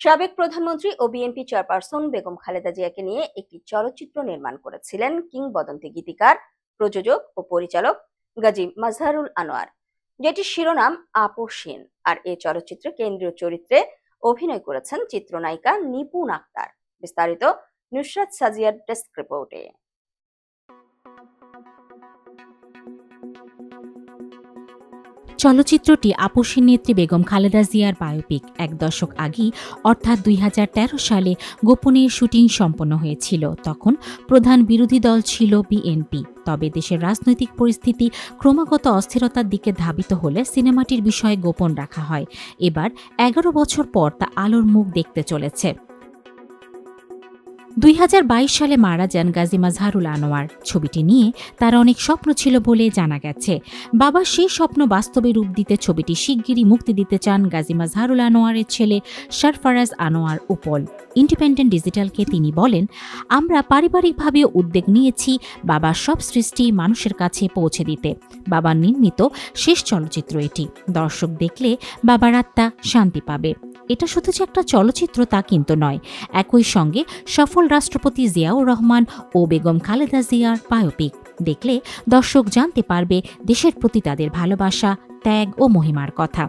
সাবেক প্রধানমন্ত্রী ও বিএনপি চেয়ারপারসন বেগম খালেদা জিয়াকে নিয়ে একটি চলচ্চিত্র নির্মাণ করেছিলেন কিংবদন্তি গীতিকার, প্রযোজক ও পরিচালক গাজী মাজহারুল আনোয়ার, যেটির শিরোনাম আপোষহীন আর এ চলচ্চিত্রে কেন্দ্রীয় চরিত্রে অভিনয় করেছেন চিত্রনায়িকা নিপুন আক্তার। বিস্তারিত নুসরাত সাজিয়ার ডেস্ক রিপোর্টে। চলচ্চিত্রটি আপসী নেত্রী বেগম খালেদা জিয়ার বায়োপিক। এক দশক আগেই, অর্থাৎ দুই হাজার তেরো সালে গোপনে শুটিং সম্পন্ন হয়েছিল। তখন প্রধান বিরোধী দল ছিল বিএনপি। তবে দেশের রাজনৈতিক পরিস্থিতি ক্রমাগত অস্থিরতার দিকে ধাবিত হলে সিনেমাটির বিষয়ে গোপন রাখা হয়। এবার এগারো বছর পর তা আলোর মুখ দেখতে চলেছে। দুই হাজার বাইশ সালে মারা যান গাজী মাজহারুল আনোয়ার। ছবিটি নিয়ে তার অনেক স্বপ্ন ছিল বলে জানা গেছে। বাবা সেই স্বপ্ন বাস্তবে রূপ দিতে ছবিটি শিগগিরই মুক্তি দিতে চান গাজী মাজহারুল আনোয়ারের ছেলে সরফারাজ আনোয়ার উপল। ইন্ডিপেন্ডেন্ট ডিজিটালকে তিনি বলেন, আমরা পারিবারিকভাবে উদ্যোগ নিয়েছি বাবার সব সৃষ্টি মানুষের কাছে পৌঁছে দিতে। বাবার নির্মিত শেষ চলচ্চিত্র এটি। দর্শক দেখলে বাবার আত্মা শান্তি পাবে। এটা শুধু যে একটা চলচ্চিত্র তা কিন্তু নয়। একই সঙ্গে সফল রাষ্ট্রপতি জিয়াউর রহমান ও বেগম খালেদা জিয়ার বায়োপিক। দেখলে দর্শক জানতে পারবে দেশের প্রতি তাদের ভালোবাসা, ত্যাগ ও মহিমার কথা।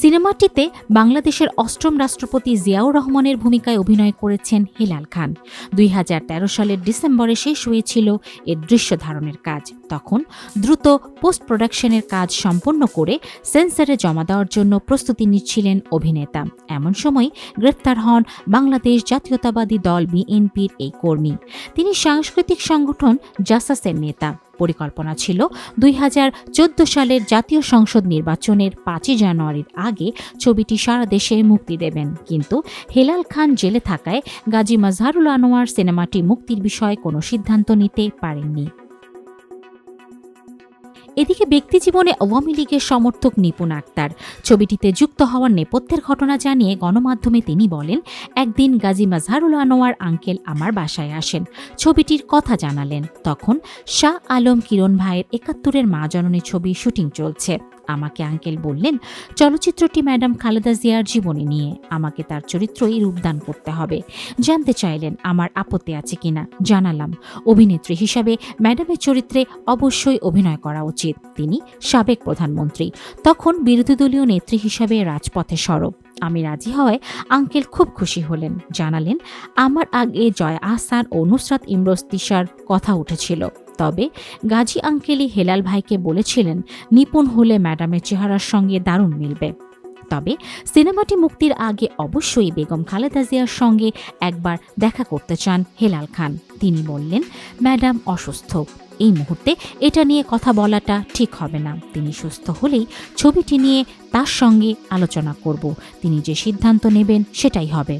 সিনেমাটিতে বাংলাদেশের অষ্টম রাষ্ট্রপতি জিয়াউর রহমানের ভূমিকায় অভিনয় করেছেন হিলাল খান। দুই হাজার তেরো সালের ডিসেম্বরে শেষ হয়েছিল এর দৃশ্য ধারণের কাজ। তখন দ্রুত পোস্ট প্রোডাকশনের কাজ সম্পন্ন করে সেন্সারে জমা দেওয়ার জন্য প্রস্তুতি নিচ্ছিলেন অভিনেতা। এমন সময় গ্রেফতার হন বাংলাদেশ জাতীয়তাবাদী দল বিএনপির এই কর্মী। তিনি সাংস্কৃতিক সংগঠন জাসাসের নেতা। পরিকল্পনা ছিল দুই হাজার চোদ্দ সালের জাতীয় সংসদ নির্বাচনের পাঁচই জানুয়ারির আগে ছবিটি সারা দেশে মুক্তি দেবেন। কিন্তু হেলাল খান জেলে থাকায় গাজী মাজহারুল আনোয়ার সিনেমাটি মুক্তির বিষয়ে কোনো সিদ্ধান্ত নিতে পারেননি। এদিকে ব্যক্তিজীবনে আওয়ামী লীগের সমর্থক নিপুণ আক্তার। ছবিটিতে যুক্ত হওয়ার নেপথ্যের ঘটনা জানিয়ে গণমাধ্যমে তিনি বলেন, একদিন গাজী মাজহারুল আনোয়ার আঙ্কেল আমার বাসায় আসেন। ছবিটির কথা জানালেন। তখন শাহ আলম কিরণ ভাইয়ের একাত্তরের মা জননী ছবি শুটিং চলছে। আমাকে আঙ্কেল বললেন, চলচ্চিত্রটি ম্যাডাম খালেদা জিয়ার জীবনী নিয়ে। আমাকে তার চরিত্রই রূপদান করতে হবে। জানতে চাইলেন আমার আপত্তি আছে কিনা জানালাম। অভিনেত্রী হিসাবে ম্যাডামের চরিত্রে অবশ্যই অভিনয় করা উচিত। তিনি সাবেক প্রধানমন্ত্রী। তখন বিরোধী দলীয় নেত্রী হিসাবে রাজপথে সরব। আমি রাজি হওয়ায় আঙ্কেল খুব খুশি হলেন। জানালেন, আমার আগে জয় আহসান ও নুসরাত ইমরোজ তিশার কথা উঠেছিল। তবে গাজী আঙ্কেলি হেলাল ভাইকে বলেছিলেন, নিপুণ হলে ম্যাডামের চেহারার সঙ্গে দারুণ মিলবে। তবে সিনেমাটি মুক্তির আগে অবশ্যই বেগম খালেদা জিয়ার সঙ্গে একবার দেখা করতে চান হেলাল খান। তিনি বললেন, ম্যাডাম অসুস্থ। এই মুহূর্তে এটা নিয়ে কথা বলাটা ঠিক হবে না। তিনি সুস্থ হলেই ছবিটি নিয়ে তার সঙ্গে আলোচনা করব। তিনি যে সিদ্ধান্ত নেবেন সেটাই হবে।